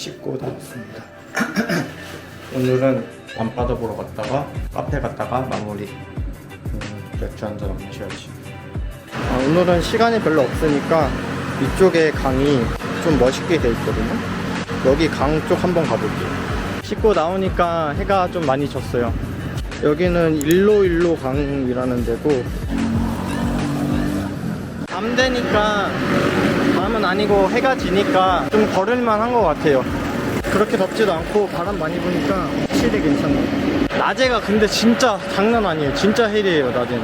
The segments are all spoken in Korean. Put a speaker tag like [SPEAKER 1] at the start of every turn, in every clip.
[SPEAKER 1] 씻고 나왔습니다. 오늘은 밤바다 보러 갔다가 카페 갔다가 마무리 음, 맥주 한잔 마셔야지. 아, 오늘은 시간이 별로 없으니까 이쪽에 강이 좀 멋있게 돼 있거든요. 여기 강 쪽 한번 가볼게요. 씻고 나오니까 해가 좀 많이 졌어요. 여기는 일로일로 강이라는 데고 밤 되니까 밤은 아니고 해가 지니까 좀 걸을만 한 것 같아요. 그렇게 덥지도 않고 바람 많이 부니까 확실히 괜찮아요. 낮에가 근데 진짜 장난 아니에요. 진짜 헬이에요, 낮에는.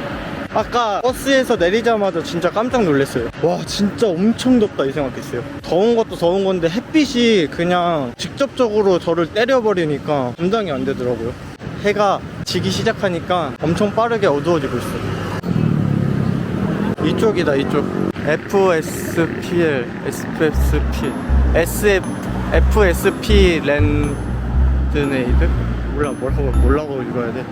[SPEAKER 1] 아까 버스에서 내리자마자 진짜 깜짝 놀랐어요. 와, 진짜 엄청 덥다 이 생각했어요. 더운 것도 더운 건데 햇빛이 그냥 직접적으로 저를 때려버리니까 감당이 안 되더라고요. 해가 지기 시작하니까 엄청 빠르게 어두워지고 있어요. 이쪽이다 이쪽 FSPL SFSP SF FSP 랜드네이드 몰라 뭐라고 뭐라고 읽어야 돼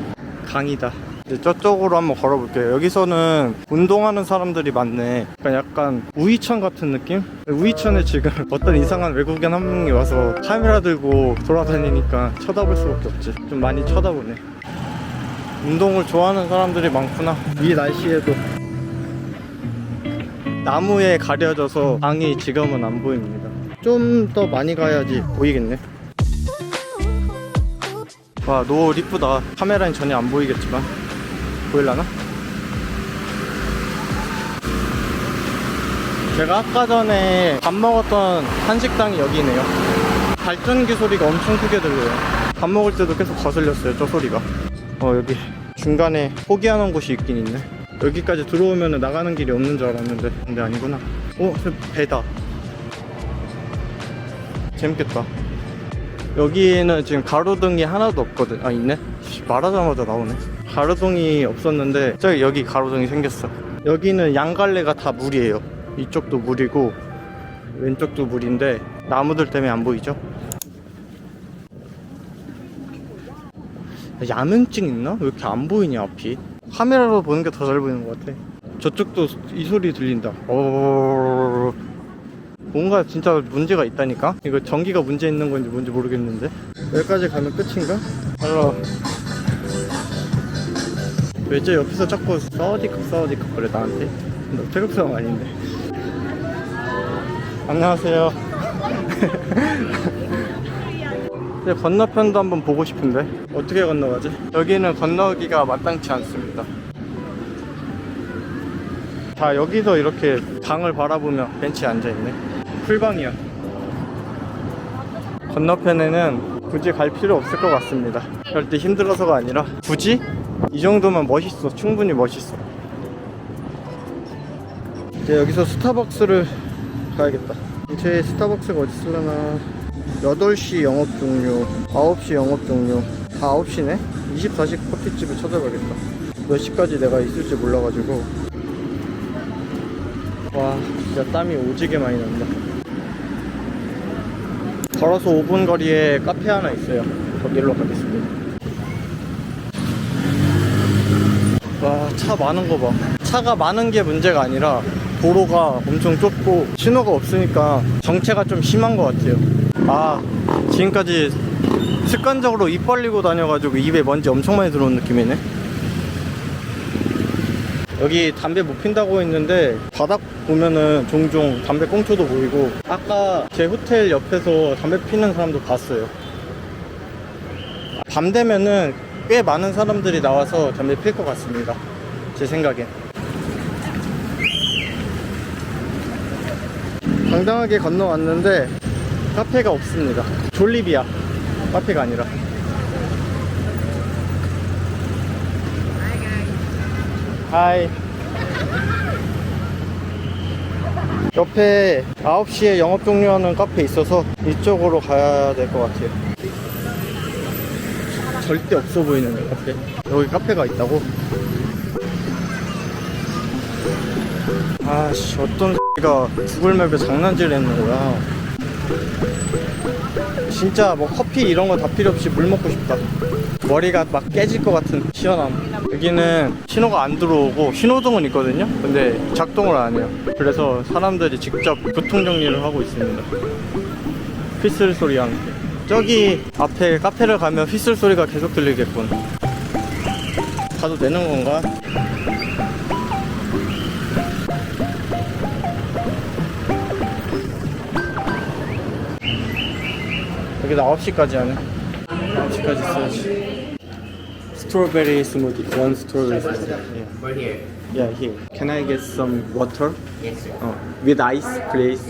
[SPEAKER 1] 강이다 이제 저쪽으로 한번 걸어볼게요 여기서는 운동하는 사람들이 많네 그러니까 약간 우이천 같은 느낌 우이천에 지금 어떤 이상한 외국인 한 명이 와서 카메라 들고 돌아다니니까 쳐다볼 수밖에 없지 좀 많이 쳐다보네 운동을 좋아하는 사람들이 많구나 이 날씨에도 나무에 가려져서 강이 지금은 안 보입니다. 좀 더 많이 가야지 보이겠네. 와, 노을 이쁘다. 카메라엔 전혀 안 보이겠지만. 보일라나? 제가 아까 전에 밥 먹었던 한식당이 여기네요. 발전기 소리가 엄청 크게 들려요. 밥 먹을 때도 계속 거슬렸어요, 저 소리가. 어, 여기 중간에 포기하는 곳이 있긴 있네. 여기까지 들어오면 나가는 길이 없는 줄 알았는데. 근데 아니구나. 어? 저 배다. 재밌겠다. 여기는 지금 가로등이 하나도 없거든. 아 있네? 씨, 말하자마자 나오네. 가로등이 없었는데 저기 여기 가로등이 생겼어. 여기는 양갈래가 다 물이에요. 이쪽도 물이고 왼쪽도 물인데 나무들 때문에 안 보이죠? 야맹증 있나? 왜 이렇게 안 보이냐 앞이 카메라로 보는 게 더 잘 보이는 것 같아 저쪽도 이 소리 들린다 어... 뭔가 진짜 문제가 있다니까? 이거 전기가 문제 있는 건지 뭔지 모르겠는데 여기까지 가면 끝인가? 알아 왜저 옆에서 자꾸 싸우디컵 싸우디컵 그래 나한테? 너 태극상 아닌데 안녕하세요 근데 건너편도 한번 보고 싶은데. 어떻게 건너가지? 여기는 건너기가 마땅치 않습니다. 다 여기서 이렇게 강을 바라보며 벤치에 앉아있네. 풀방이야. 건너편에는 굳이 갈 필요 없을 것 같습니다. 절대 힘들어서가 아니라 굳이? 이 정도면 멋있어. 충분히 멋있어. 이제 여기서 스타벅스를 가야겠다. 제 스타벅스가 어디 있으려나 8시 영업 종료 9시 영업 종료. 다 9시네? 24시 커피집을 찾아가겠다. 몇 시까지 내가 있을지 몰라가지고. 와 진짜 땀이 오지게 많이 난다. 걸어서 5분 거리에 카페 하나 있어요. 거기로 가겠습니다. 와 차 많은 거봐. 차가 많은 게 문제가 아니라 도로가 엄청 좁고 신호가 없으니까 정체가 좀 심한 것 같아요 아 지금까지 습관적으로 입 벌리고 다녀가지고 입에 먼지 엄청 많이 들어온 느낌이네. 여기 담배 못 핀다고 했는데 바닥 보면은 종종 담배 꽁초도 보이고 아까 제 호텔 옆에서 담배 피는 사람도 봤어요. 밤 되면은 꽤 많은 사람들이 나와서 담배 필 것 같습니다. 제 생각엔. 당당하게 건너왔는데 카페가 없습니다. 졸리비야 카페가 아니라. 하이. 옆에 9시에 영업 종료하는 카페 있어서 이쪽으로 가야 될 것 같아요. 절대 없어 보이는 카페. 여기 카페가 있다고? 아씨 어떤 X가 구글맵에 장난질 했는 거야 진짜 뭐 커피 이런 거 다 필요 없이 물 먹고 싶다. 머리가 막 깨질 것 같은 시원함. 여기는 신호가 안 들어오고 신호등은 있거든요. 근데 작동을 안 해요. 그래서 사람들이 직접 교통 정리를 하고 있습니다. 휘슬 소리와 함께. 저기 앞에 카페를 가면 휘슬 소리가 계속 들리겠군. 가도 되는 건가? 여기다 9시까지 하네 9시까지 써야지 스트로베리 스무디 원 스트로베리 스무디.
[SPEAKER 2] Right here.
[SPEAKER 1] yeah here can I get some water?
[SPEAKER 2] Yes, sir.
[SPEAKER 1] 어, with ice please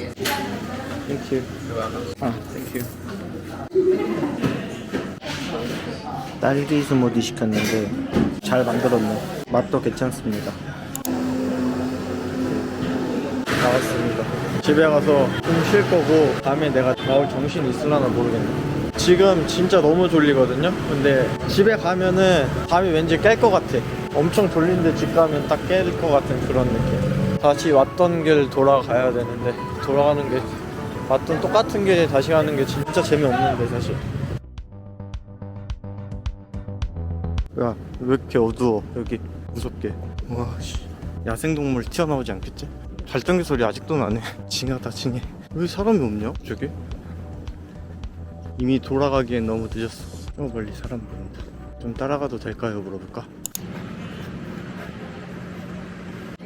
[SPEAKER 1] thank you
[SPEAKER 2] You're welcome.
[SPEAKER 1] 아, 땡큐. 딸기 스무디 시켰는데 잘 만들었네. 맛도 괜찮습니다. 나왔습니다. 집에 가서 좀 쉴 거고 밤에 내가 나올 정신이 있으려나 모르겠네. 지금 진짜 너무 졸리거든요. 근데 집에 가면은 밤이 왠지 깰 것 같아. 엄청 졸린데 집 가면 딱 깰 것 같은 그런 느낌. 다시 왔던 길 돌아가야 되는데 돌아가는 게 왔던 똑같은 길 다시 가는 게 진짜 재미없는데 사실. 야, 왜 이렇게 어두워? 여기 무섭게. 와, 씨. 야생동물 튀어나오지 않겠지? 발전기 소리 아직도 나네. 징하다, 징해. 왜 사람이 없냐? 저기? 이미 돌아가기엔 너무 늦었어. 저 멀리 사람 보인다. 좀 따라가도 될까요? 물어볼까?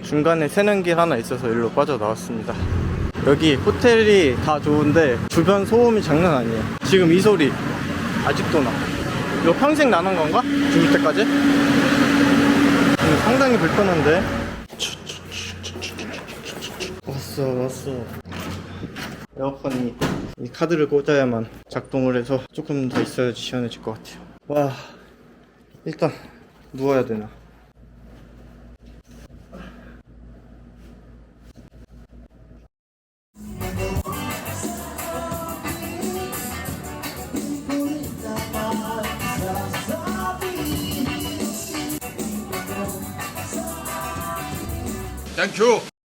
[SPEAKER 1] 중간에 새는 길 하나 있어서 일로 빠져나왔습니다. 여기 호텔이 다 좋은데 주변 소음이 장난 아니에요. 지금 이 소리 아직도 나. 이거 평생 나는 건가? 죽을 때까지? 음, 상당히 불편한데. 왔어 왔어. 에어컨이 이 카드를 꽂아야만 작동을 해서 조금 더 있어야지 시원해질 것 같아요. 와 일단 누워야 되나?
[SPEAKER 2] You.